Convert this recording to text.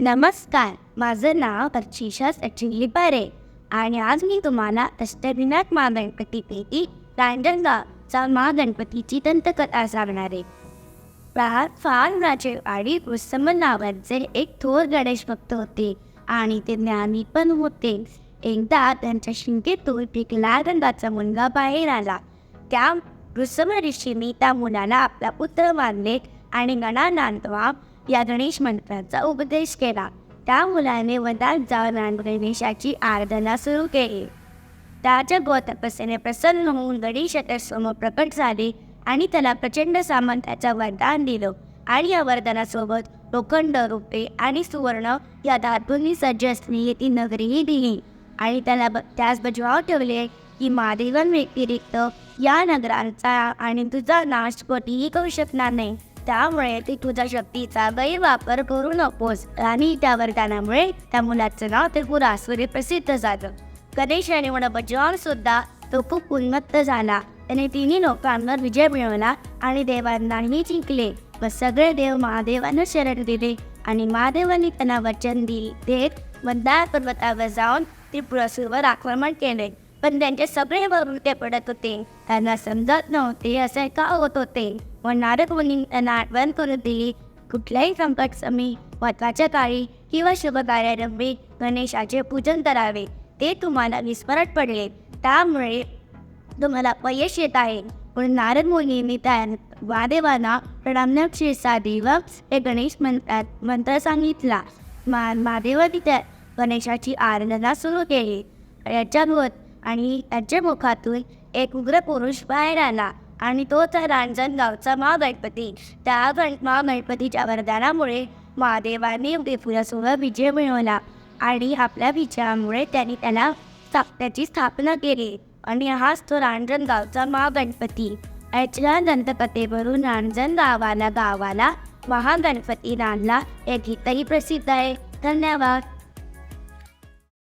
नमस्कार माझं नाव बक्षिशा सचिन लिपारे आणि आज मी तुम्हाला अष्टविनायक महागणपतीपैकी रांजणगावचा महागणपतीची दंतकथा सांगणार आहे. प्रहार फार राजेवाडी उत्सम नावाचे एक थोर गणेश भक्त होते आणि ते ज्ञानी पण होते. एकदा त्यांच्या शिंकेतून एक लाल रंगाचा मुलगा बाहेर आला. त्या ऋषभ ऋषींनी त्या मुलाला आपला पुत्र मानले आणि गणानांतवा या गणेश मंत्राचा उपदेश केला. त्या मुलाने वनात जाऊन गणेशाची आराधना सुरू केली. त्याच्या गोतपसेने प्रसन्न होऊन गणेश समोर प्रकट झाले आणि त्याला प्रचंड सामर्थ्याचं वरदान दिलं आणि या वरदानासोबत लोखंड रुपे आणि सुवर्ण या धातूंनी सज्ज असलेली ती नगरीही दिली. आणि त्याला ब- त्यास बजाव ठेवले की महादेवन व्यतिरिक्त या नगरांचा आणि तुझा नाश कोणीही करू शकणार नाही. त्यामुळे ती तुझ्या शक्तीचा गैरवापर करू नकोस. आणि त्या वरदानामुळे त्या मुलाचं नाव ते प्रसिद्ध झालं. गणेश आणि बजावून सुद्धा तो खूप उन्मत्त झाला. त्याने तिन्ही लोकांवर विजय मिळवला आणि देवांनाही जिंकले. व सगळे देव महादेवांना शरण दिले आणि महादेवांनी त्यांना वचन दिले. देत मंदार पर्वतावर जाऊन त्रिपुरासूरवर आक्रमण केले. पण त्यांचे सगळे वरून ते पडत होते. त्यांना समजत नव्हते असे का होत होते. व नारद मुनी त्यांना आठवण करून दिली. कुठल्याही संकट समी महत्त्वाच्या काळी किंवा शुभ कार्यारंभी गणेशाचे पूजन करावे. ते तुम्हाला विस्मरत पडले. त्यामुळे तुम्हाला अपयश येत आहे. पण नारद मुनींनी त्या वादेवाना प्रणामनक्षी साधी व हे गणेश मंत्रात मंत्र सांगितला. मा महादेवानी त्या गणेशाची आराधना सुरू केली. याच्याभोत आणि त्याच्या मुखातून एक उग्र पुरुष बाहेर आला आणि तो तर रांजणगावचा महागणपती. त्या गण महागणपतीच्या वरदानामुळे महादेवाने त्रिपुरासोबत विजय मिळवला आणि आपल्या विजयामुळे त्यांनी त्याला स्था- त्याची स्थापना केली. आणि हाच तो रांजणगावचा महागणपती. याच्या दंतकथेवरून रांजण गावाला गावाला महागणपती रांधला हे गीतही प्रसिद्ध आहे. धन्यवाद.